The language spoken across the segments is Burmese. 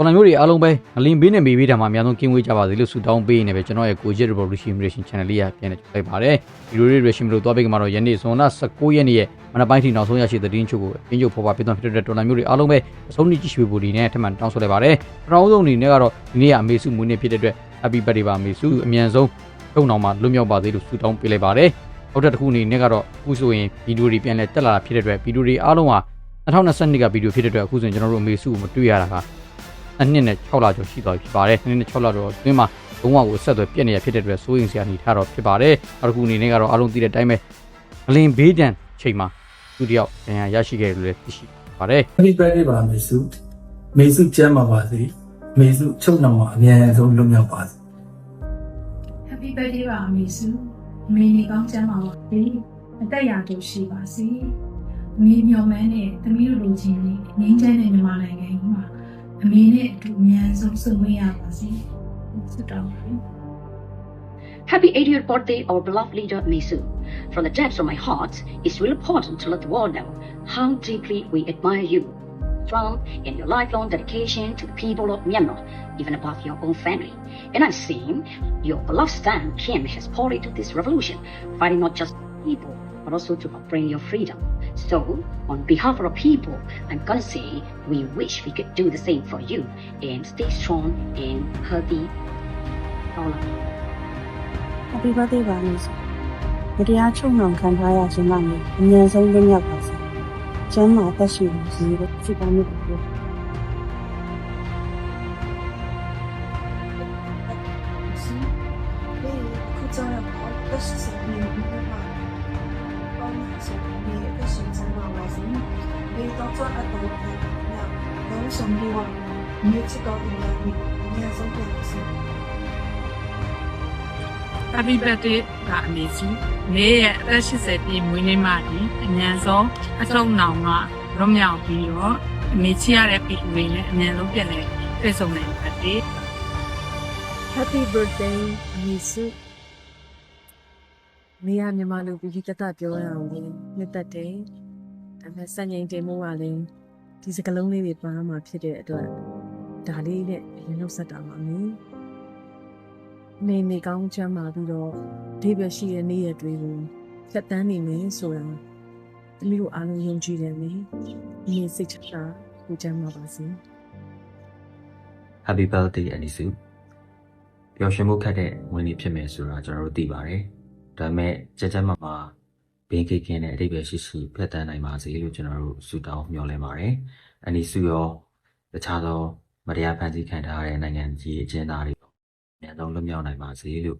တော်လိုင်းမျိုးတွေအားလုံးပဲငလင်ဘေးနဲ့မေဘေးတံမှာအများဆုံးကင်းဝေးကြပါစေလို့ဆုတောင်းပေးနေပဲကျွန်တော်ရဲ့ကိုဂျစ် revolution mission channel လေးရပြန်နေကြလိုက်ပါတယ်ဗီဒီယိုလေး reaction လို့တွားပေးကြမှာတော့ယနေ့ဇွန်လ19ရက်နေ့ရဲ့မနက်ပိုင်းထိနောက်ဆုံးရရှိတဲ့သတင်းချုပ်ကိုအင်းချုပ်ဖော်ပြပေးသွားဖြစ်တဲ့တော်လိုင်းမျိုးတွေအားလုံးပဲအဆုံးထိကြည့်ရှုဖို့ဒီနေ့ထပ်မံတောင်းဆိုလိုက်ပါတယ်ပထမဆုံးအနေနဲ့ကတော့ဒီနေ့ကအမေစုမွေးနေ့ဖြစ်တဲ့အတွက် happy birthday ပါအမေစုအမြန်ဆုံးထုံအောင်မှာလွတ်မြောက်ပါစေလို့ဆုတောင်းပေးလိုက်ပါတယ်နောက်တစ်ခုအနေနဲ့ကတော့အခုဆိုရင်ဗီဒီယိုတွေပြန်လဲတက်လာတာဖြစ်တဲ့အတွက်ဗီဒီယိုတွေအားလုံးဟာ2022ကဗီဒီယိုဖြစ်တဲ့အတွက်အခုဆိုရင်ကျွန်တော်တို့အမေစုကိုမတွေ့ရတာက အနှစ်နဲ့6လကျော်ရှိသွားပြီဖြစ်ပါတယ်။နှစ်နဲ့6လကျော်အတွင်းမှာလုံးဝကိုဆက်သွယ်ပြက်နေရဖြစ်တဲ့အတွက်စိုးရင်စရာနေထားတော့ဖြစ်ပါတယ်။နောက်တစ်ခုအနေနဲ့ကတော့အားလုံးသိတဲ့အတိုင်းပဲဂလင်ဘေးဒန်ချိန်မှာသူတယောက်ဒဏ်ရာရရှိခဲ့တယ်လို့လည်းသိရှိပါတယ် Happy birthday ပါမေစုမေစုကျမ်းပါပါစေမေစုချုပ်နှောင်မှာအမြန်ဆုံးလွတ်မြောက်ပါစေ Happy birthday ပါအမေစုအမေနေကောင်းချမ်းပါပါစေအသက်ရာတို့ရှိပါစေအမေမျှော်မှန်းတဲ့သမီးတို့လူချင်းလေးငင်းချမ်းတဲ့မြန်မာနိုင်ငံကြီးမှာ အမေနဲ့အတူအမြန်ဆုံးဆုံဝေးရပါစေဆုတောင်းပါ Happy 80th birthday, our beloved leader Mesu. From the depths of my heart, it's really important to let the world know how deeply we admire you. Strong in your lifelong dedication to the people of Myanmar, even above your own family. And I've seen your beloved Stan Kim has poured into this revolution, fighting not just people, but also to bring your freedom. So, on behalf of our people, I'm gonna say we wish we could do the same for you and stay strong and healthy. All of you. Happy birthday ပါလို့ဆိုမတရားချုပ်နှောင်ခံထားရခြင်းကနေအမြန်ဆုံးလွတ်မြောက်ပါစေ။ကျမ်းမာသက်ရှိပါစေလို့ဆုတောင်းမိပါတယ် 你的心情嘛，还是你当做阿多的那那什么话，你知道的那你你还是不能说。Happy birthday ကအမေကြီးနေ့ရဲ့အသက်80ပြည့်မွေးနေ့မှာဒီအမြန်ဆုံးအထုံနောင်ကရွတ်မြောက်ပြီးတော့အမေကြီးရတဲ့ပြည်သူတွေနဲ့အမြန်ဆုံးပြန်လဲတွေ့ဆုံနိုင်ပါစေ Happy birthday အမေစု မေရမြန်မာလူပြည်တတ်တာပြောရအောင်လေနှစ်သက်တယ်ဒါပေမဲ့စံချိန်တင်မှုကလည်းဒီစကလုံးလေးတွေပါမှာဖြစ်တဲ့အတွက်ဒါလေးနဲ့ရင်နှုတ်ဆက်တာပါမင်းနေနေကောင်းချမ်းပါပြီးတော့ဒီဘက်ရှိတဲ့နေ့ရက်တွေကိုဖြတ်တန်းနေမယ်ဆိုတာသမီးတို့အားလုံးယုံကြည်တယ်မေဒီနေ့စိတ်ချတာကိုချမ်းပါပါစေ Happy birthday အန်ဒီစုပျော်ရွှင်မှုခတ်တဲ့ဝင်နေဖြစ်မယ်ဆိုတာကျွန်တော်တို့သိပါတယ် ဒါပေမဲ့ကြကြမမာဘင်းကိကင်းတဲ့အတိတ်ပဲရှိရှိဖြတ်တန်းနိုင်ပါစေလို့ကျွန်တော်တို့ဆုတောင်းမျှော်လင့်ပါတယ်အန်ဒီစုရောတခြားသောမတရားဖန်ဆီးခံထားရတဲ့နိုင်ငံကြီးအကျဉ်းသားတွေရောအများဆုံးလွတ်မြောက်နိုင်ပါစေလို့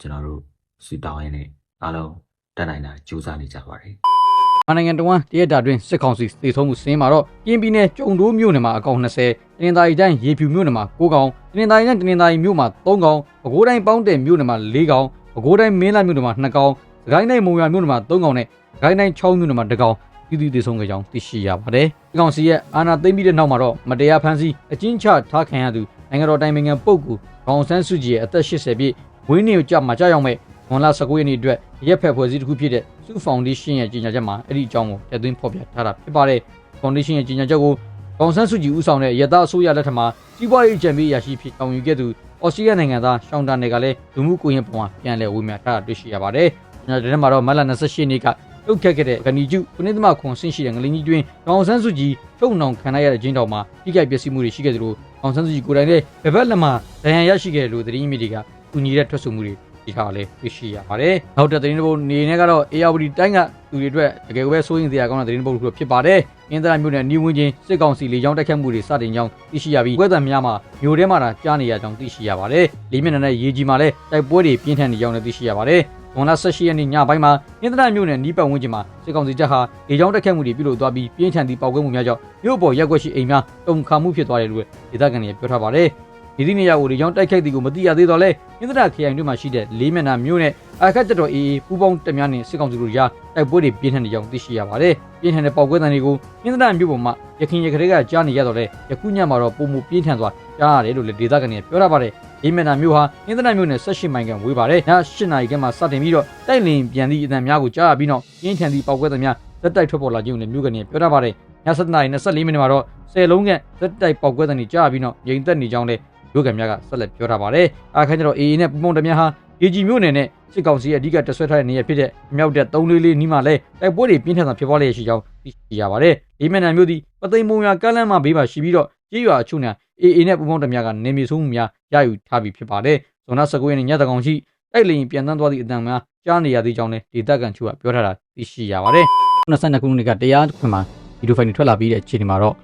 ကျွန်တော်တို့ဆုတောင်းရင်းနဲ့အားလုံးတက်နိုင်တာကြိုးစားနေကြပါတယ်။မနိုင်ငံတော်ဝန်တရက်တာတွင်စစ်ကောင်စီသေဆုံးမှုစင်းမှာတော့ကင်းပြည်နယ်ကျုံတိုးမြို့နယ်မှာအကောင့်20တနင်္သာရီတိုင်းရေဖြူမြို့နယ်မှာ9ကောင်တနင်္သာရီတိုင်းတနင်္သာရီမြို့မှာ3ကောင်ပဲခူးတိုင်းပေါင်းတယ်မြို့နယ်မှာ4ကောင် ပဲခူးတိုင်းမင်းလာမြို့နယ်မှာ2ကောင်စကိုင်းတိုင်းမုံရွာမြို့နယ်မှာ3ကောင်နဲ့စကိုင်းတိုင်း6မြို့နယ်မှာ1ကောင်ပြည်သူသေဆုံးခဲ့ကြောင်းသိရှိရပါတယ်။ဒီကောင်စီရဲ့အာဏာသိမ်းပြီးတဲ့နောက်မှာတော့မတရားဖမ်းဆီးအကျဉ်းချထားခံရသူနိုင်ငံတော်တိုင်ပင်ခံပုဂ္ဂိုလ်ဒေါအောင်ဆန်းစုကြည်ရဲ့အသက်80ပြည့်ဝင်းနေကိုကြမှာကြောက်ရောက်မဲ့ဝန်လာ19ရက်နေ့အတွက်ရက်ဖက်ဖွဲ့စည်းတစ်ခုဖြစ်တဲ့စုဖောင်ဒေးရှင်းရဲ့ကြေညာချက်မှာအဲ့ဒီအကြောင်းကိုတက်သွင်းဖော်ပြထားတာဖြစ်ပါတယ်။ဖောင်ဒေးရှင်းရဲ့ကြေညာချက်ကိုဒေါအောင်ဆန်းစုကြည်ဦးဆောင်တဲ့ရတအစိုးရလက်ထက်မှာစီးပွားရေးအကြံပေးအရာရှိဖြစ်အောင်ယူခဲ့သူ အော်စတြေးလျနိုင်ငံသားရှောင်းတာနယ်ကလည်းလူမှုကွန်ရက်ပေါ်မှာပြန်လည်ဝေမျှထားတာတွေ့ရှိရပါတယ်။ကျွန်တော်ဒီနေ့မှာတော့မတ်လ28ရက်နေ့ကလုတ်ခတ်ခဲ့တဲ့ဂဏီကျုကုနေသမခွန်ဆင့်ရှိတဲ့ငလင်းကြီးတွင်ဒေါအောင်ဆန်းစုကြည်ထုတ်နှောင်ခံရတဲ့ဂျင်းတော်မှာပြိကြိုက်ပျက်စီးမှုတွေရှိခဲ့သလိုဒေါအောင်ဆန်းစုကြည်ကိုယ်တိုင်လည်းဘက်ဘက်လက်မှာဒဏ်ရာရရှိခဲ့တယ်လို့သတင်းမီဒီယာကကူညီတဲ့ထွက်ဆိုမှုတွေ ဒီထားလည်းသိရှိရပါတယ်။နောက်တဲ့သတင်းတစ်ပုဒ်နေနဲ့ကတော့ ARD တိုင်းကသူတွေအတွက်တကယ်ပဲစိုးရင်စရာကောင်းတဲ့သတင်းတစ်ပုဒ်တစ်ခုဖြစ်ပါတယ်။အင်းသရမြို့နယ်နီးဝင်းချင်းစစ်ကောင်စီလေကြောင်းတိုက်ခတ်မှုတွေစတင်ကြောင်းသိရှိရပြီးပွဲသံများမှာမြို့ထဲမှာကြားနေရကြောင်းသိရှိရပါတယ်။လေးမျက်နှာနဲ့ရေကြီးမှာလည်းတိုက်ပွဲတွေပြင်းထန်နေကြောင်းလည်းသိရှိရပါတယ်။ဝန်လာ18ရက်နေ့ညပိုင်းမှာအင်းသရမြို့နယ်နီးပတ်ဝန်းကျင်မှာစစ်ကောင်စီတပ်ဟာလေကြောင်းတိုက်ခတ်မှုတွေပြုလုပ်သွားပြီးပြင်းထန်သည့်ပောက်ကွဲမှုများကြောင့်မြို့ပေါ်ရက်ွက်ရှိအိမ်များတုန်ခါမှုဖြစ်သွားတယ်လို့ဒေသခံတွေပြောထားပါတယ်။ ဒီသည့်နေရာကိုလေကြောင်းတိုက်ခိုက်သည်ကိုမသိရသေးတော့လဲအင်းသရခရိုင်တွင်မှရှိတဲ့လေးမျက်နှာမြို့နယ်အခက်တက်တော်အေးပူပေါင်းတက်များနဲ့စစ်ကောင်စီတို့ကြားတိုက်ပွဲတွေပြင်းထန်နေကြောင်းသိရှိရပါတယ်။ပြင်းထန်တဲ့ပောက်ကွဲသံတွေကိုအင်းသရမြို့ပေါ်မှာရခင်ရခတွေကကြားနေရတော့လဲယခုညမှာတော့ပုံမှုပြင်းထန်စွာကြားရတယ်လို့လည်းဒေသခံတွေပြောထားပါတယ်။လေးမျက်နှာမြို့ဟာအင်းသရမြို့နယ်18မိုင်ခန့်ဝေးပါတယ်။ည8နာရီခန့်မှာစတင်ပြီးတော့တိုက်လင်ပြန်သည့်အသံများကိုကြားရပြီးနောက်ပြင်းထန်သည့်ပောက်ကွဲသံများဇက်တိုက်ထွက်ပေါ်လာခြင်းကိုလည်းမြို့ကနေပြောထားပါတယ်။ည7နာရီ24မိနစ်မှာတော့10လုံးကဇက်တိုက်ပေါက်ကွဲတဲ့နေကြပြီးတော့ငြိမ်သက်နေကြောင်းလည်း ရုပ်ကံများကဆက်လက်ပြောထားပါတယ်အခါကျတော့ AA နဲ့ပုံပုံတများဟာ AG မြို့နယ်နဲ့စစ်ကောင်စီရဲ့အဓိကတဆွဲထားတဲ့နေရာဖြစ်တဲ့မြောက်တဲ့344နီးမှလည်းတိုက်ပွဲတွေပြင်းထန်စွာဖြစ်ပွားလျက်ရှိကြောင်းသိရှိရပါတယ်။ဒီမျက်နှာမျိုးသည်ပသိမ်မုံရွာကမ်းလမ်းမှာဘေးမှာရှိပြီးတော့ကြေးရွာအချို့နဲ့ AA နဲ့ပုံပုံတများကနေမြေဆုံးမှုများရယူထားပြီးဖြစ်ပါတယ်။ဇွန်လ19ရက်နေ့ညတကောင်ရှိတိုက်လေရင်ပြန်တန်းသွားသည့်အတန်များကြားနေရသေးကြောင်းလည်းဒေသခံချို့ကပြောထားတာသိရှိရပါတယ်။22ခုနှစ်ကတရားခွင်မှာဗီဒီယိုဖိုင်တွေထွက်လာပြီးတဲ့အချိန်ဒီမှာတော့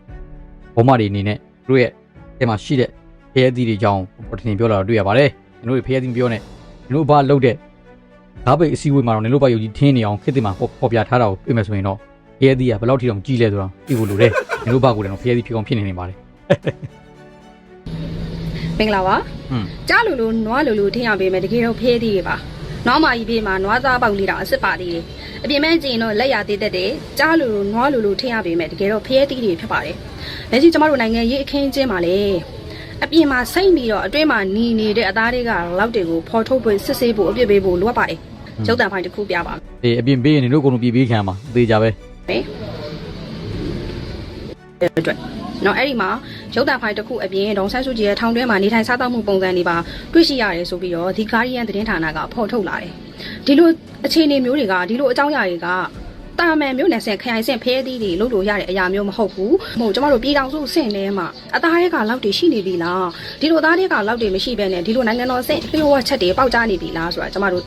ဘုံမတွေအနေနဲ့သူတို့ရဲ့အဲမှာရှိတဲ့ ဖရဲသီးတွေကြောင်းပေါ်တင်ပြောလာတော့တွေ့ရပါတယ်။ကျွန်တော်တို့ဖရဲသီးမပြောနဲ့ကျွန်တော်ဘာလုပ်တဲ့ဓာတ်ပိတ်အစည်းအဝေးမှာတော့နင်တို့ဘာယုံကြည်ထင်းနေအောင်ခေတ်တင်မှာပေါ်ပြထားတာကိုတွေ့မယ်ဆိုရင်တော့ဖရဲသီးကဘယ်လောက်ထိတောင်ကြီးလဲဆိုတော့သိဖို့လိုတယ်။နင်တို့ဘာကိုလည်းတော့ဖရဲသီးဖြစ်အောင်ဖြစ်နေနေပါတယ်မင်္ဂလာပါ။ဟွန်းကြားလူလူနွားလူလူထင်ရပေးမယ်တကယ်တော့ဖေးသေးတွေပါနွားမာကြီးပြေးမှာနွားသားပေါက်လေးတောင်အစ်စ်ပါသေးတယ်အပြင်မဲ့ကြည့်ရင်တော့လက်ရသေးတတ်တယ်ကြားလူလူနွားလူလူထင်ရပေးမယ်တကယ်တော့ဖေးသေးတွေဖြစ်ပါတယ်လက်ရှိကျမတို့နိုင်ငံရေးအခင်းအကျင်းမှာလေ အပြင်မှာစိတ်ပြီးတော့အတွင်းမှာหนีနေတဲ့အသားတွေကလောက်တွေကိုဖော်ထုတ်ဖို့စစ်ဆေးဖို့အပြစ်ပေးဖို့လိုအပ်ပါတယ်ကျုပ်တန်ဖိုင်တစ်ခုပြပါအေးအပြင်ပေးရင်နင်တို့ကုန်လုံးပြည်ပေးခံမှာအသေးကြပဲမယ်အတွက်နော်အဲ့ဒီမှာရုပ်တံဖိုင်တစ်ခုအပြင်ဒေါန်ဆန်းစုကြည်ရဲ့ထောင်တွင်းမှာနေထိုင်စားသောက်မှုပုံစံတွေပါတွေ့ရှိရတယ်ဆိုပြီးတော့ဒီ Guardian သတင်းဌာနကဖော်ထုတ်လာတယ်ဒီလိုအခြေအနေမျိုးတွေကဒီလိုအကြောင်းအရာတွေက တာမန်မျိုးနဲ့ဆင်ခရိုင်ဆင်ဖဲသီးတွေလုပ်လို့ရတဲ့အရာမျိုးမဟုတ်ဘူး။မဟုတ်ကျမတို့ပြည်တော်စုဆင့်ထဲမှာအသားတွေကလောက်တွေရှိနေပြီလား။ဒီလိုသားတွေကလောက်တွေမရှိဘဲနဲ့ဒီလိုနိုင်ငံတော်ဆင့်လျှို့ဝှက်ချက်တွေပေါက်ကြားနေပြီလားဆိုတာကျမတို့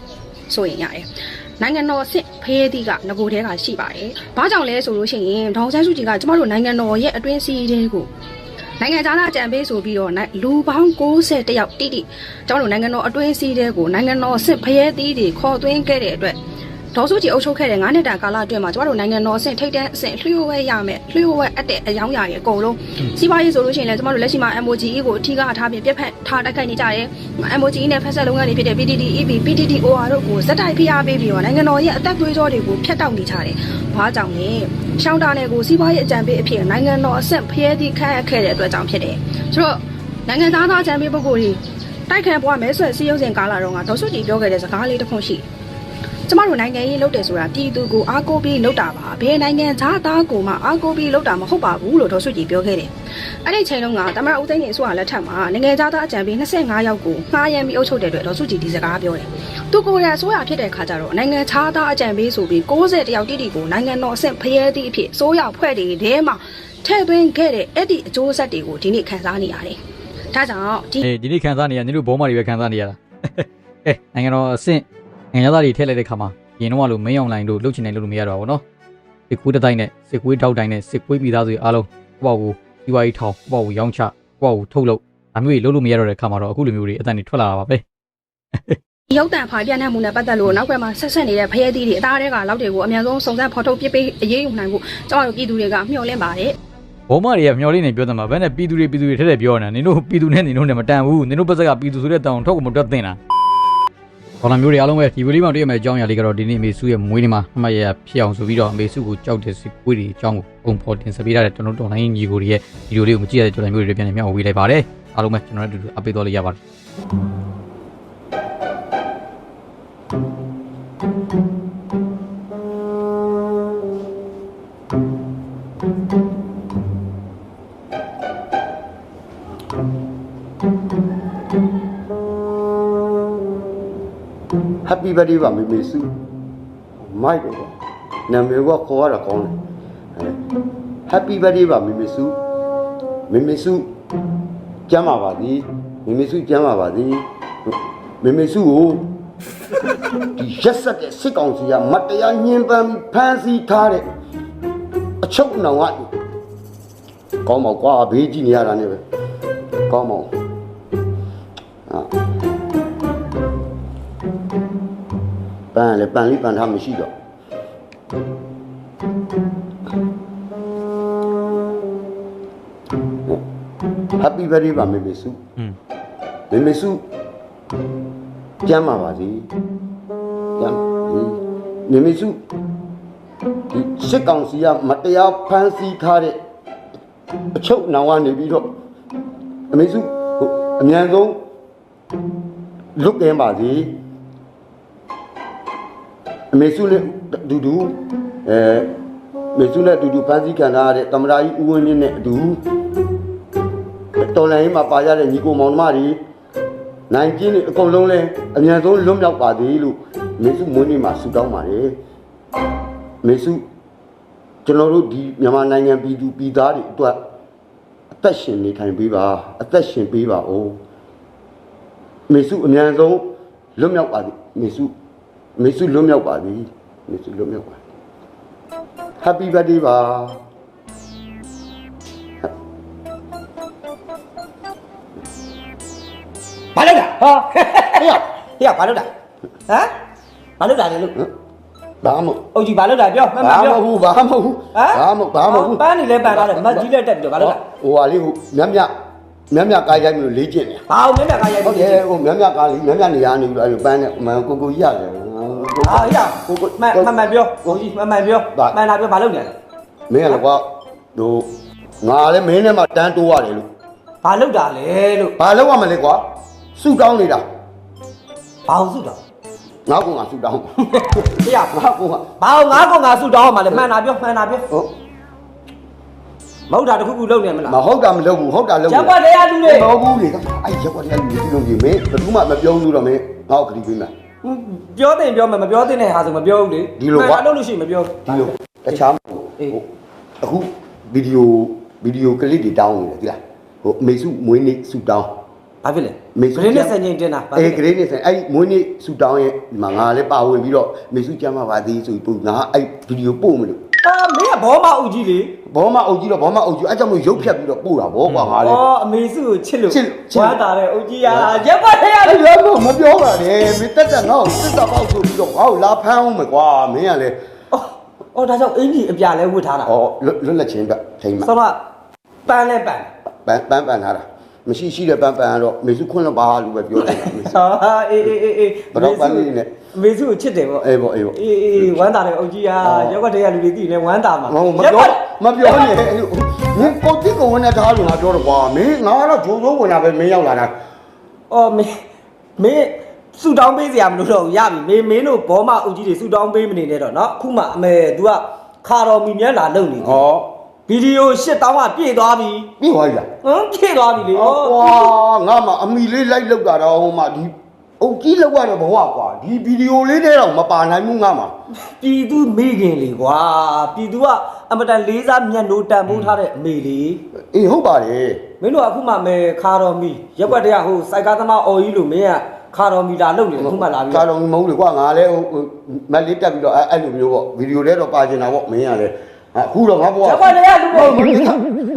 ဆိုရင်ရတယ်။နိုင်ငံတော်ဆင့်ဖဲသီးကငကိုတဲကရှိပါတယ်။ဘာကြောင့်လဲဆိုလို့ရှိရင်ဒေါန်ဆန်းစုကြည်ကကျမတို့နိုင်ငံတော်ရဲ့အတွင်းစည်းတွေကိုနိုင်ငံသားအကြံပေးဆိုပြီးတော့နိုင်လူပေါင်း60တယောက်တိတိကျွန်တော်တို့နိုင်ငံတော်အတွင်းစည်းတဲ့ကိုနိုင်ငံတော်စစ်ဖရဲသီးတွေခေါ်သွင်းခဲ့တဲ့အတွက် ဒေါ်စုကြည်အုပ်ချုပ်ခဲ့တဲ့9နှစ်တာကာလအတွင်းမှာကျွန်တော်တို့နိုင်ငံတော်အဆင့်ထိပ်တန်းအဆင့်လျှို့ဝှက်ရမယ်လျှို့ဝှက်အပ်တဲ့အယောင်းအရာတွေအကုန်လုံးစီးပွားရေးဆိုလို့ရှိရင်လည်းကျွန်တော်တို့လက်ရှိမှာ MOGE ကိုအထီးကထားပြီးပြက်ဖက်ထားတိုက်ခိုက်နေကြတယ် MOGE နဲ့ဖက်ဆက်လုပ်ငန်းတွေဖြစ်တဲ့ PTT EP PTTOR တို့ကိုဇက်တိုက်ဖိအားပေးပြီးတော့နိုင်ငံတော်ရဲ့အသက်သွေးကြောတွေကိုဖျက်တောက်နေကြတယ်ဘာကြောင့်လဲရှောင်းတာနယ်ကိုစီးပွားရေးအကြံပေးအဖြစ်နိုင်ငံတော်အဆင့်ဖျဲသည့်ခန့်အပ်ခဲ့တဲ့အတွက်ကြောင့်ဖြစ်တယ်ဆိုတော့နိုင်ငံသားသားအကြံပေးပုဂ္ဂိုလ်တွေတိုက်ခံပွားမဲဆွဲစည်းရုံးစဉ်ကာလတော့ကဒေါ်စုကြည်ပြောခဲ့တဲ့စကားလေးတစ်ခုရှိတယ် ကျမတို့နိုင်ငံရေးလုပ်တယ်ဆိုတာပြည်သူကိုအားကိုးပြီးလုပ်တာပါဘယ်နိုင်ငံသားသားကိုမှအားကိုးပြီးလုပ်တာမဟုတ်ပါဘူးလို့ဒေါ်စုကြည်ပြောခဲ့တယ်အဲ့ဒီချိန်တုန်းကတမန်ဦးသိန်းနေဆိုတာလက်ထက်မှာနိုင်ငံသားသားအကြံပေး25ယောက်ကိုငှားရမ်းပြီးအုပ်ချုပ်တဲ့အတွက်ဒေါ်စုကြည်ဒီစကားပြောတယ်သူကိုယ်တိုင်အစိုးရဖြစ်တဲ့ခါကျတော့နိုင်ငံခြားသားအကြံပေးဆိုပြီး60တယောက်တိတိကိုနိုင်ငံတော်အဆင့်ဖရဲသည့်အဖြစ်အစိုးရဖွဲ့တွေထဲမှာထည့်သွင်းခဲ့တဲ့အဲ့ဒီအကျိုးဆက်တွေကိုဒီနေ့ခံစားနေရတယ်ဒါကြောင့်ဒီအေးဒီနေ့ခံစားနေရနင်တို့ဘုံမတွေပဲခံစားနေရတာအဲနိုင်ငံတော်အဆင့် နိုင်ငံသားတွေထည့်လိုက်တဲ့ခါမှာရင်တော့လို့မင်းအောင်လိုင်းတို့လှုပ်ချင်တယ်လို့လို့မရတော့ဘူးနော်စစ်ကွေးတစ်တိုင်းနဲ့စစ်ကွေးတောက်တိုင်းနဲ့စစ်ကွေးမိသားစုအားလုံးကိုပေါ့ကိုဒီဝါကြီးထောင်ကိုပေါ့ကိုရောင်းချကိုပေါ့ကိုထုတ်လုပ်ဒါမျိုးကြီးလှုပ်လို့မရတော့တဲ့ခါမှာတော့အခုလိုမျိုးတွေအတန်တွေထွက်လာတာပါပဲရုပ်တံဖာပြန့်နှံ့မှုနဲ့ပတ်သက်လို့နောက်ကွယ်မှာဆက်ဆက်နေတဲ့ဖရဲသီးတွေအသားတွေကလောက်တွေကိုအမြန်ဆုံးစုံစမ်းဖော်ထုတ်ပြစ်ပေးအရေးယူနိုင်ဖို့ကျွန်တော်တို့ပြည်သူတွေကမျှော်လင့်ပါတယ်ဘုံမတွေကမျောလေးနေပြောတယ်မှာဘယ်နဲ့ပြည်သူတွေပြည်သူတွေထက်ထက်ပြောနေတာနင်တို့ပြည်သူနဲ့နင်တို့နဲ့မတန်ဘူးနင်တို့ပတ်စက်ကပြည်သူဆိုတဲ့တောင်ထုတ်ကမတွက်တင်တာ ဘောလမျိုးတွေအားလုံးပဲဒီဗီဒီယိုမှာတွေ့ရမယ့်အကြောင်းအရာလေးကတော့ဒီနေ့အမေစုရဲ့မွေးနေ့မှာအမှတ်ရရဖြစ်အောင်ဆိုပြီးတော့အမေစုကိုကြောက်တဲ့စစ်ကွေးတွေအကြောင်းကိုပုံဖော်တင်ဆက်ပေးထားတဲ့ကျွန်တော်တို့တော်လိုင်းညီကိုတွေရဲ့ဗီဒီယိုလေးကိုမကြည့်ရတဲ့ကျွန်တော်မျိုးတွေပြန်ပြန်မျှဝေလိုက်ပါတယ်အားလုံးပဲကျွန်တော်တို့အတူတူအပိတ်တော်လေးရပါတယ် ဟပ်ပီဘတ်ဒေးပါမေမေစုမိုက်ပေါ့နာမည်ကခေါ်ရတာကောင်းတယ်ဟပ်ပီဘတ်ဒေးပါမေမေစုမေမေစုကျမ်းပါပါသည်မေမေစုကျမ်းပါပါသည်မေမေစုကိုဒီရက်ဆက်တဲ့စစ်ကောင်စီကမတရားညှဉ်းပန်းပြီးဖမ်းဆီးထားတဲ့အချုပ်နောင်ကကောင်းပါကွာဘေးကြည့်နေရတာနဲ့ပဲကောင်းပါအာ ပန်းလည်းပန်းလေးပန်းထားမရှိတော့ဟပ်ပီဘယ်ဒီပါမေမေစုอืมမေမေစုကျမ်းပါပါစေကျမ်းမေမေစုဒီစစ်ကောင်စီကမတရားဖမ်းဆီးထားတဲ့အချုပ်နောင်ကနေပြီးတော့အမေစုဟိုအမြန်ဆုံးလွတ်ကင်းပါစေအ မေစုလေးဒူဒူအဲမေစုနဲ့အတူတူဖန်ဆီးခံထားရတဲ့တမရာကြီးဦးဝင်းမြင့်နဲ့အတူတော်လိုင်းမှာပါရတဲ့ညီကိုမောင်နှမတွေနိုင်ကျင်းတွေအကုန်လုံးလဲအမြန်ဆုံးလွတ်မြောက်ပါသေးလို့မေစုမွေးနေ့မှာဆုတောင်းပါတယ်မေစုကျွန်တော်တို့ဒီမြန်မာနိုင်ငံပြည်သူပြည်သားတွေအတွက်အသက်ရှင်နေထိုင်ပေးပါအသက်ရှင်ပေးပါဦးမေစုအမြန်ဆုံးလွတ်မြောက်ပါသည်မေစု မေစုလွတ်မြောက်ပါသည်မေစုလွတ်မြောက်ပါ Happy birthday ပါဘာလုပ်တာဟာဟေ့ဟေ့ဘာလုပ်တာဟမ်ဘာလုပ်တာလဲလို့ဘာမဟုတ်အုတ်ကြီးဘာလုပ်တာပြောမှန်မှဘာန်မပြောဟုတ်ဘူးဘာမဟုတ်ဘူးဟမ်ဘာမဟုတ်ဘာမဟုတ်ဘူးပန်းနေလဲပန်းလာတယ်မတ်ကြီးလက်တက်ပြီးတော့ဘာလုပ်တာဟိုဟာလေးဟိုမြတ်မြတ်မြတ်မြတ်ကားရိုက်မျိုးလေးကျင့်နေဘာအောင်မျက်နှာကရိုက်ဟုတ်တယ်ဟိုမြတ်မြတ်ကားလေးမြတ်မြတ်နေရာနေပြီးတော့အဲ့လိုပန်းနဲ့မန်ကိုကိုကြီးရတယ် ဟာဟေ့မှန်မှန်မှန်ပြောအုတ်ကြီးမှန်မှန်ပြောမှန်လာပြောဘာလုပ်နေလဲမင်းကလည်းကွာဟိုငါလည်းမင်းနဲ့မှတန်းတိုးရတယ်လို့ဘာလုပ်တာလဲလို့ဘာလုပ်ရမလဲကွာဆူတောင်းနေတာဘာအောင်စုတော့ငါကငါဆူတောင်းဟေ့ငါကငါဘာအောင်ငါကောင်ငါစုတောင်းမှလဲမှန်တာပြောမှန်တာပြောဟုတ်မဟုတ်တာတခုခုလုပ်နေမလားမဟုတ်တာမလုပ်ဘူးဟုတ်တာလုပ်ရက်ွက်တရားလူတွေမဟုတ်ဘူးလေအဲ့ရက်ကွက်တရားလူတွေပြုလုပ်ပြီးမင်းဘယ်သူမှမပြောဘူးတော့မင်းငါ့ကိုခရီးပေးမယ် ပြောတင်ပြောမယ်မပြောတင်တဲ့ဟာဆိုမပြောဘူးလေဒီလိုကွာမှန်တာလုပ်လို့ရှိရင်မပြောဒီလိုတခြားမဟုတ်အေးဘူးအခုဗီဒီယိုဗီဒီယိုကလစ်တွေတောင်းနေတယ်ဒီလားဟိုအမေစုမွေးနေ့ဆူတောင်းဘာဖြစ်လဲမေစုဂရင်းနဲ့ဆန်ချင်းတင်တာဘာဖြအေးစ်ဂလဲရေးနေဆိုင်အဲ့ဒီမွေးနေ့ဆူတောင်းရဲ့ဒီမှာငါလည်းပါဝင်ပြီးတော့မေစုကျမ်းပါပါသေးဆိုပြီးပို့ငါအဲ့ဗီဒီယိုပို့မလို့ အာမင်းကဘောမအုပ်ကြီးလေဘောမအုပ်ကြီးတော့ဘောမအုပ်ကြီးအဲ့ကြောင့်မို့ရုပ်ဖြတ်ပြီးတော့ပို့တာဗောကွာငါလည်းအော်အမေစုကိုချစ်လို့ချစ်ချစ်ဝါတာတဲ့အုပ်ကြီးကရက်ွက်တရားလူအဲ့လိုမပြောပါနဲ့မင်းတက်တက်ငါ့ကိုစစ်တာပေါက်ဆိုပြီးတော့ငါ့ကိုလာဖမ်းအောင်မယ်ကွာမင်းကလည်းအော်အော်ဒါကြောင့်အင်ကြီးအပြလဲဝတ်ထားတာဩလွတ်လွတ်လက်ချင်းပဲထိမ့်မှာဆောမပန်းလဲပန်းပန်းပန်းပန်းထားတာမရှိရှိတဲ့ပန်းပန်းကတော့မေစုခွန်းလည်းပါလို့ပဲပြောတယ်မေစုဟာအေးအေးအေးအေးဘယ်တော့ပန်းလေးနဲ့အ မေစုကိုချစ်တယ်ပေါ့ အေးပေါ့အေးပေါ့ အေးအေးအေးဝမ်းတာတဲ့အုပ်ကြီးကရက်ွက်တရားလူတွေသိနေဝမ်းတာမှာ မဟုတ်မ ရက် ပြော ွက် မပြောနဲ့အဲ့လိုမင်းကိုတိကိုဝင်နေထားလို့ငါပြောတော့ကွာမင်းငါကတော့ဂျိုးစိုးဝင်တာပဲမင်းရောက်လာတာ အော်မင်းမင်းဆူတောင်းပေးစရာမလိုတော့ဘူးရပြီမင်းမင်းတို့ဘောမအုပ်ကြီးတွေဆူတောင်းပေးမနေနဲ့တော့เนาะအခုမှအမေ तू ကခါတော်မီမြက်လာလုံနေတယ် ဟော ဗီဒီယို8000ကပြည့်သွားပြီ ပြီးသွားပြီလား ဟမ်ပြည့်သွားပြီလေ ဟောကွာငါမှအမိလေးလိုက်လောက်တာတော့ဟိုမှဒီ အုတ်ကြီးလောက်ရတဲ့ဘဝကွာဒီဗီဒီယိုလေးတဲ့တော့မပါနိုင်ဘူးငါမှပြည်သူမိခင်လေကွာပြည်သူကအမတန်လေးစားမျက်နှိုးတန်ဖိုးထားတဲ့အမေလေအေးဟုတ်ပါတယ်မင်းတို့ကအခုမှမဲခါတော်မီရက်ွက်တည်းကဟိုစိုက်ကားသမားအော်ကြီးလို့မင်းကခါတော်မီလာလုံနေအခုမှလာပြီကာတော်မဟုတ်လေကွာငါလည်းဟိုမက်လေးတက်ပြီးတော့အဲ့အဲ့လိုမျိုးပေါ့ဗီဒီယိုလေးတော့ပါကျင်တာပေါ့မင်းကလည်းအခုတော့ငါဘဝရက်ွက်တည်းကလူတွေ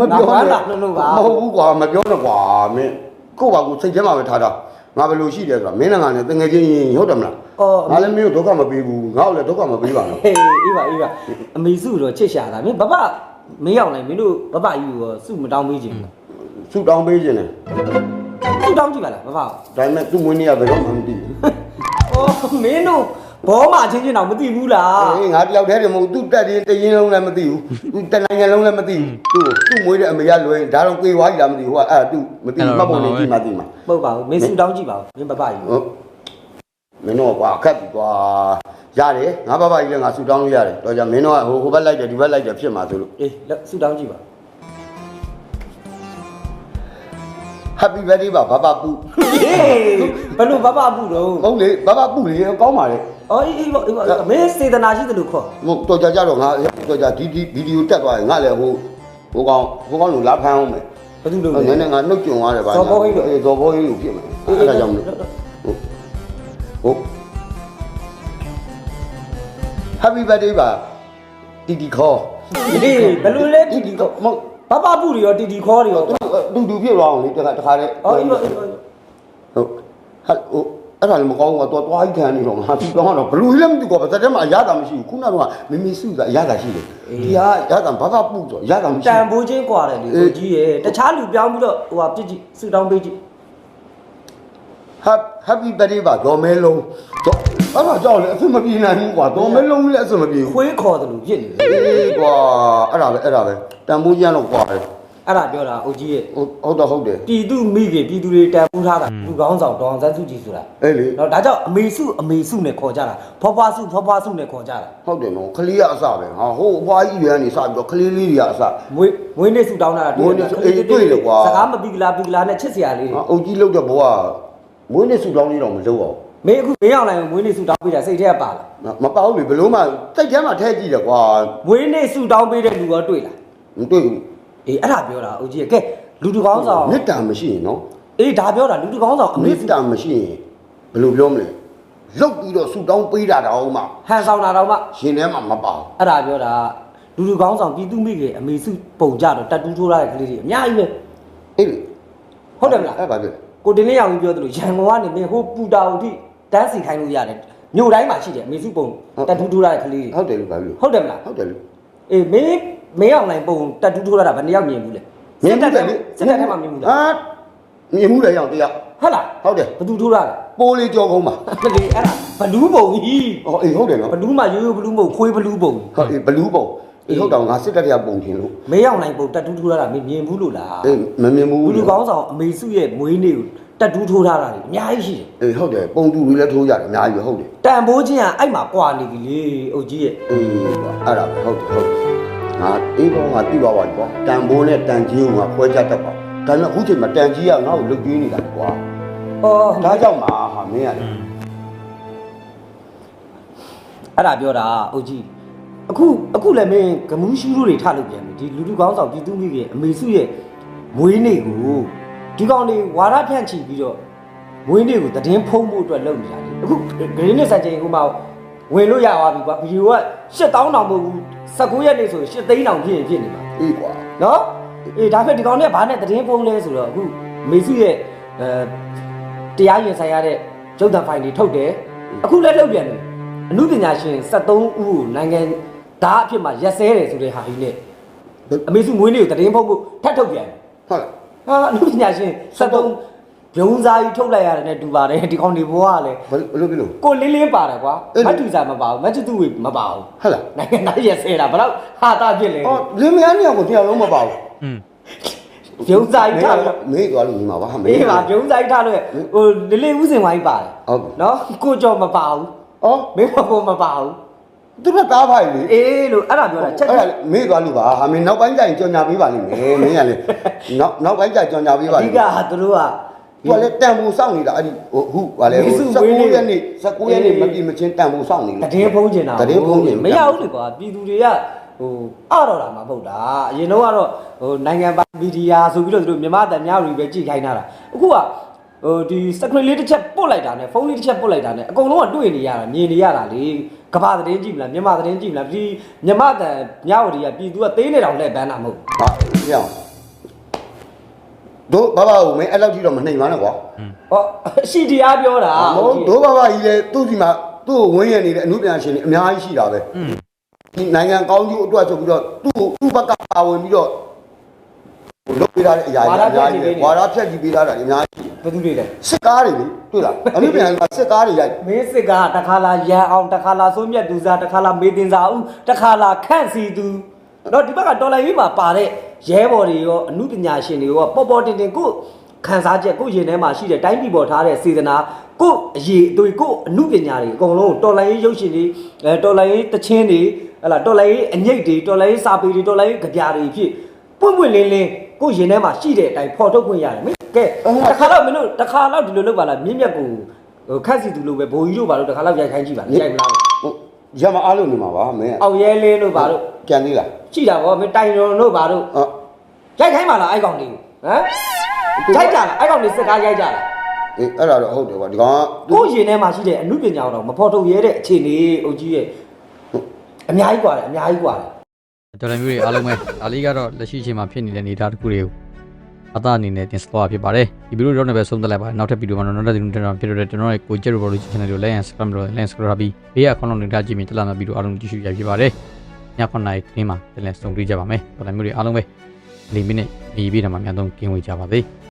မပြောငါဘာလာနှလုံးပါမဟုတ်ဘူးကွာမပြောတော့ကွာမင်းကိုယ့်ဘာကိုစိတ်ထဲမှာပဲထားတာ ငါဘယ်လိုရှိတယ်ဆိုတာမင်းနဲ့ငါနဲ့တငယ်ချင်းရင်ဟုတ်တယ်မလားအော်ငါလည်းမင်းကိုဒုက္ခမပေးဘူးငါ့ကိုလည်းဒုက္ခမပေးပါနဲ့ဟေးအေးပါအေးပါအမေစုတော့ချစ်ရှာတာမင်းဘဘမင်းရောက်နိုင်မင်းတို့ဘဘယူရောစုမတောင်းပေးခြင်းဘူးဆူတောင်းပေးခြင်းတယ်စုတောင်းကြည့်ပါလားဘဘဒါပေမဲ့သူ့မွေးနေ့ကဘယ်တော့မှမသိဘူးအော်မင်းတို့ ဘောမချင်းချင်းတော့မသိဘူးလားအေးငါတယောက်တည်းတည်းမဟုတ်သူ့တက်ရင်တရင်လုံးလည်းမသိဘူးသူတနိုင်ငံလုံးလည်းမသိဘူးသူ့သူ့မွေးတဲ့အမေကလွယ်ဒါတော့သေသွားပြီလားမသိဘူးဟိုကအဲ့ဒါသူ့မသိဘူးမှတ်ဖို့နေကြည့်မှသိမှာမဟုတ်ပါဘူးမင်းစုတောင်းကြည့်ပါဦးမင်းဘဘယူဟုတ်မင်းတို့ကွာအခက်ပြီကွာရတယ်ငါဘဘကြီးလည်းငါဆူတောင်းလို့ရတယ်တော့ကြမင်းတို့ကဟိုဟိုဘက်လိုက်တယ်ဒီဘက်လိုက်တယ်ဖြစ်မှာဆိုလို့အေးလက်စုတောင်းကြည့်ပါ Happy birthday ပါဘဘပူဟေးဘယ်လိုဘဘဘူးတော့ဟုတ်လေဘဘပူလေကောင်းပါလေ အော်အေးအေးပါအေးပါမင်းစေတနာရှိတယ်လို့ခေါ်ဟိုတော်ကြကြတော့ငါတော်ကြဒီဒီဗီဒီယိုတက်သွားရင်ငါလည်းဟိုဟိုကောင်ဟိုကောင်လူလာဖမ်းအောင်မယ်ဘာလို့လုပ်နလဲည်းနည်းငါနှုတ်ကြုံရတယ်ဗျာဇော်ဘောကြီးလို့အေးဇော်ဘောကြီးလို့ဖြစ်မယ်အဲ့ဒါကြောင့်မလို့ဟုတ်ဟုတ် Happy birthday ပါတီတီခေါ်ဟေးဘယ်လိုလဲတီတီမခေါ်ဟုတ်ဘဘဘူးတွေရောတီတီခေါ်တွေရောတူတူဖြစ်သွားအောင်လေတခါတခါတည်းအော်အေးပါအေးပါဟုတ်ဟာဟို အဲ့ဒါလည်းမကောင်းဘူးကွာတော်သွားကြီးခံနေတော့ငါဒီကောင်ကတော့ဘလူကြီးလည်းမသိကွာပါသက်ထဲမှာအရသာမရှိဘူးခုနကတော့မမီစုတာအရသာရှိတယ်ဒီဟာရသာဘာသာပုဆိုရသာမရှိတန်ဘူးဖိုးချင်းကွာတယ်လေကိုကြီးရဲ့တခြားလူပြောင်းပြီးတော့ဟိုဟာပြစ်ကြည့်ဆူတောင်းပေးကြည့် happy birthday ပါဒေါ်မဲလုံးဒေါ်အဲ့ဒါကြောင့်လည်းအဆင်မပြေနိုင်ဘူးကွာဒေါ်မဲလုံးလည်းအဆင်မပြေဘူးခွေးခေါ်တယ်လို့ပြစ်နေတယ်အေးကွာအဲ့ဒါပဲအဲ့ဒါပဲတန်ဖိုးကျန်းတော့ကွာတယ် အဲ့ဒါပြောတာအုတ်ကြီးရဲ့ဟုတ်တော့ဟုတ်တယ်ပြည်သူမိခင်ပြည်သူတွေတန်ဖိုးထားတာလူကောင်းဆောင်ဒေါအောင်ဆန်းစုကြည်ဆိုတာအဲ့လေနော်ဒါကြောင့်အမေစုအမေစုနဲ့ခေါ်ကြတာဖွားဖွားစုဖွားဖွားစုနဲ့ခေါ်ကြတာဟုတ်တယ်နော်ခလေးကအစပဲဟာဟိုအဖွားကြီးတွေကနေစပြီးတော့ခလေးလေးတွေကအစမွေးမွေးနေ့စုတောင်းတာမွေးနေ့စုအေးတွေ့တယ်ကွာစကားမပြီးကလားပြီးကလားနဲ့ချစ်စရာလေးတွေဟာအုတ်ကြီးလောက်တဲ့ဘဝမွေးနေ့ဆူတောင်းလေးတော့မလုပ်အောင်မင်းအခုမင်းအောင်လိုက်မွေးနေ့စုတောင်းပေးတာစိတ်ထဲကပါလားနော်မပေါ့လေဘလို့မှစိတ်ထဲမှာထဲကြည့်တယ်ကွာမွေးနေ့စုတောင်းပေးတဲ့လူရောတွေ့လားမတွေ့ဘူး အေးအဲ့ဒါပြောတာအုတ်ကြီးကဲလူတကောင်းဆောင်မေတ္တာမရှိရင်နော်အေးဒါပြောတာလူတကောင်းဆောင်အမေမေစုတ္တာမရှိရင်ဘယ်လိုပြောမလဲလောက်ပြီးတော့ဆူတောင်းပေးတာတော့မှဟန်ဆောင်တာတော့မှရှင်ထဲမှာမပါဘူးအဲ့ဒါပြောတာလူလူကောင်းဆောင်ပြည်သူမိခင်အမေစုပုံကြတော့တက်တူးထိုးရတဲ့ကလေးတွေအများကြီးပဲအေးလေဟုတ်တယ်မလားအဲ့ပါပြကိုတင်လေးရောင်ကြီးပြောသလိုရန်ကုန်ကနေမင်းဟိုပူတာဦးထိတန်းစီခိုင်းလို့ရတယ်မြို့တိုင်းမှာရှိတယ်အမေစုပုံတက်တူးထိုးရတဲ့ကလေးတွေဟုတ်တယ်လို့ပါပြီဟုတ်တယ်မလားဟုတ်တယ်လို့အေးမင်း မင်းအောင်လိုင်းပုံတက်တူးထိုးရတာဘယ်နှစ်ယောက်မြင်ဘူးလဲစစ်တပ်ထဲစစ်တပ်ထဲမှာမြင်ဘူးလားဟာမြင်မှုလည်းရောက်တရားဟုတ်လားဟုတ်တယ်ဘယ်သူထိုးရလဲပိုးလေးကြောကုန်းပါမလေးအဲ့ဒါဘလူးပုံကြီးဟောအေးဟုတ်တယ်နော်ဘလူးမှာရိုးရိုးဘလူးပုံခွေးဘလူးပုံဟုတ်အေးဘလူးပုံအေးဟုတ်တော့ငါစစ်တပ်တရားပုံထင်လို့မင်းအောင်လိုင်းပုံတက်တူးထိုးရတာမင်းမြင်ဘူးလို့လားအေးမမြင်ဘူးလူလူကောင်းဆောင်အမေစုရဲ့မွေးနေ့ကိုတက်တူးထိုးထားတာတွေအများကြီးရှိတယ်အေးဟုတ်တယ်ပုံတူတွေလည်းထိုးရတယ်အများကြီးပဲဟုတ်တယ်တန်ဖိုးချင်းကအဲ့မှာကွာနေပြီလေအုတ်ကြီးရဲ့အေးကွာအဲ့ဒါပဲဟုတ်တယ်ဟုတ်တယ် ငါအေးတော့ငါသိပါပါကွာတန်ဘိုးနဲ့တန်ကြီးကိုငါခွဲခြားတတ်ပါဒါပေမဲ့အခုချိန်မှာတန်ကြီးကငါ့ကိုလုတ်ကျွေးနေတာကွာအော်ဒါကြောင့်မှာဟာမင်းရတယ်အဲ့ဒါပြောတာအုတ်ကြီးအခုအခုလည်းမင်းဂမူးရှူးတို့တွေထလုပ်ပြန်ပြီဒီလူလူကောင်းဆောင်ပြည်သူမိခင်အမေစုရဲ့မွေးနေ့ကိုဒီကောင်တွေဝါရဖြန့်ချီပြီးတော့မွေးနေ့ကိုတည်င်းဖုံးဖို့အတွက်လုပ်နေတာလေအခုဂရင်းနဲ့စံချိန်ဟိုမှာ ဝင်လို့ရသွားပြီကွာဗီဒီယိုက8000တောင်မဟုတ်ဘူး19ရက်နေ့ဆိုရင်8000တောင်ဖြစ်ရင်ဖြစ်နေမှာအေးကွာနော်အေးဒါပေမဲ့ဒီကောင်တွေကဘာနဲ့သတင်းဖုံးလဲဆိုတော့အခုမေစုရဲ့အဲတရားရင်ဆိုင်ရတဲ့ရုပ်သံဖိုင်တွေထုတ်တယ်အခုလည်းထုတ်ပြန်တယ်အမှုပညာရှင်73ဦးကိုနိုင်ငံသားအဖြစ်မှာရက်စဲတယ်ဆိုတဲ့ဟာကြီးနဲ့အမေစုမွေးနေ့ကိုသတင်းဖုံးဖို့ထပ်ထုတ်ပြန်တယ်ဟုတ်လားဟာအမှုပညာရှင်73 ဘုံစားကြီးထုတ်လိုက်ရတယ်နဲ့တူပါတယ်ဒီကောင်တွေဘွားကလည်းဘယ်လိုဘယ်လိုကိုလင်းလင်းပါတယ်ကွာအေးလေမတ်တူစာမပါဘူးမတ်တူတူဝေမပါဘူးဟုတ်လားနိုင်ငံသားရက်စဲတာဘယ်တော့ဟာတာဖြစ်လဲအော်လင်းမယားမြောက်ကိုတရားလုံးမပါဘူးอืมဘုံစားကြီးထားလို့မေးသွားလို့ညီမပါဟာမေးအေးပါပြုံးဆိုင်ထားလို့ဟိုလလေးဦးစင်ဝိုင်းပါတယ်ဟုတ်ပြီနော်ကိုကြော်မပါဘူးအော်မင်းမကိုမပါဘူးသူတို့တားဖိုင်လေအေးလို့အဲ့ဒါပြောတာချက်အဲ့ချက်ဒါမေးသွားလို့ပါဟာမင်းနောက်ပိုင်းကျရင်ကြော်ညာပေးပါလိမ့်မယ်မင်းကလေနောက်နောက်ပိုင်းကျကြော်ညာပေးပါအလိဓိမ့်ကမယ်ဟာသူတို့က သူကလည်းတန်ဖိုးစောင့်နေတာအဲ့ဒီဟိုအခုဗာလဲဟို19ရက်နေ့19ရက်နေ့မပြည့်မချင်းတန်ဖိုးစောင့်နေတလို့ ည်င်းဖုံးကျင်တာတည်င်းဖုံးကျင်မရဘူးလေကွာပြည်သူတွေကဟိုအတော့တာမှာမဟုတ်တာအရင်တော့ကတော့ဟိုနိုင်ငံပိုင်မီဒီယာဆိုပြီးတော့သူတို့မြန်မာတန်များတွေပဲကြည့်ခိုင်းတာအခုကဟိုဒီ screen လေးတစ်ချက်ပုတ်လိုက်တာနဲ့ဖုန်းလေးတစ်ချက်ပုတ်လိုက်တာနဲ့အကုန်လုံးကတွေ့နေရတာမြင်နေရတာလေကဘာသတင်းကြည့်မလားမြန်မာသတင်းကြည့်မလားဒီမြန်မာတန်ညဝတီကပြည်သူကသေးနေတောင်လှည့်ပန်းတာမဟုတ်ဘူး ဟာပြောင်း တို့ဘာဘာဦးမင်းအဲ့လောက်ကြီးတော့မနှိမ်ပါနဲ့ကွာဟောရှိတရားပြောတာမဟုတ်တို့ဘာဘာကြီးလေသူ့စီမှာသူ့ကိုဝင်းရနေတဲ့အမှုပြန်ရှင်တွေအများကြီးရှိတာပဲဒီနိုင်ငံကောင်းကျိုးအတွက်ဆိုပြီးတော့သူ့ကိုသူ့ဘက်ကပါဝင်ပြီးတော့ဟိုလုပ်ပေးထားတဲ့အရာကြီးအများကြီးပဲဝါရဖြတ်ကြည့်ပေးထားတာအများကြီးဘယ်သူတွေလဲစစ်ကားတွေလေတွေ့လားအမှုပြန်ကစစ်ကားတွေရိုက်မင်းစစ်ကတခါလာရန်အောင်တခါလာစိုးမြတ်သူစားတခါလာမေတင်စာဦးတခါလာခန့်စီသူတော့ဒီဘက်ကတော်လိုင်းရေးမှာပါတဲ့ ရဲဘော်တွေရောအမှုပညာရှင်တွေရောပေါ်ပေါ်တင်တင်ကိုခံစားချက်ကိုရင်ထဲမှာရှိတဲ့တိုင်းပြည်ပေါ်ထားတဲ့စေတနာကိုအရေးအသွေးကိုအမှုပညာတွေအကုန်လုံးတော်လိုင်းရေးရုပ်ရှင်တွေအဲတော်လိုင်းရေးတချင်းတွေဟလာတော်လိုင်းရေးအငိတ်တွေတော်လိုင်းရေးစာပေတွေတော်လိုင်းရေးကြပြတွေဖြစ်ပွင့်ပွင့်လင်းလင်းကိုရင်ထဲမှာရှိတဲ့အတိုင်းဖော်ထုတ်ခွင့်ရတယ်မင်းကဲတခါတော့မင်းတို့တခါတော့ဒီလိုလုပ်ပါလားမြင့်မြတ်ကိုဟိုခက်စီသူလိုပဲဘိုးကြီးတို့ဘာလို့တခါတော့ရိုက်ခိုင်းကြည့်ပါရိုက်မလားဟိုရမအားလို့နေမှာပါမင်းအောင်ရဲလင်းတို့ဘာလို့ကြံသေးလားရှိတာဗောမင်းတိုင်ရုံတို့ဘာလို့ အော် ရိုက်ခိုင်းပါလားအဲ့ကောင်လေးကိုဟမ်ရိုက်ကြလားအဲ့ကောင်လေးစစ်ကားရိုက်ကြလား အေးအဲ့ဒါတော့ဟုတ်တယ်ကွာဒီကောင်က ကိုယ့်ရင်ထဲမှာရှိတဲ့အမှုပညာတော့မဖော်ထုတ်ရဲတဲ့အခြေအနေအုပ်ကြီးရဲ့အများကြီးกว่าတယ်အများကြီးกว่าတယ် တော်လည်းမျိုးတွေအားလုံးပဲဒါလေးကတော့လက်ရှိအချိန်မှာဖြစ်နေတဲ့အနေအထားတစ်ခုတွေကိုအသားအနေနဲ့တင်ဆက်သွားဖြစ်ပါတယ်ဒီဗီဒီယိုတော့လည်းပဲဆုံးသက်လိုက်ပါတယ်နောက်ထပ်ဗီဒီယိုမှာတော့နောက်ထပ်ဒီလိုတင်တော့ဖြစ်တဲ့ကျွန်တော်ရဲ့ကိုကျက်ရိုဘော်လူချန်နယ်ကို like and subscribe လုပ် like and subscribe ပြီးဘေးကခေါင်းလုံးနေတာကြည့်မြင်တက်လာမယ့်ဗီဒီယိုအားလုံးကြည့်ရှုရဖြစ်ပါတယ်ည9:00နာရီခင်းမှာတင်လဲဆုံတွေ့ကြပါမယ်တော်လည်းမျိုးတွေအားလုံးပဲ၄မိနစ် ဒီဗီဒီယိုမှာအများဆုံးကင်းဝေးကြပါစေ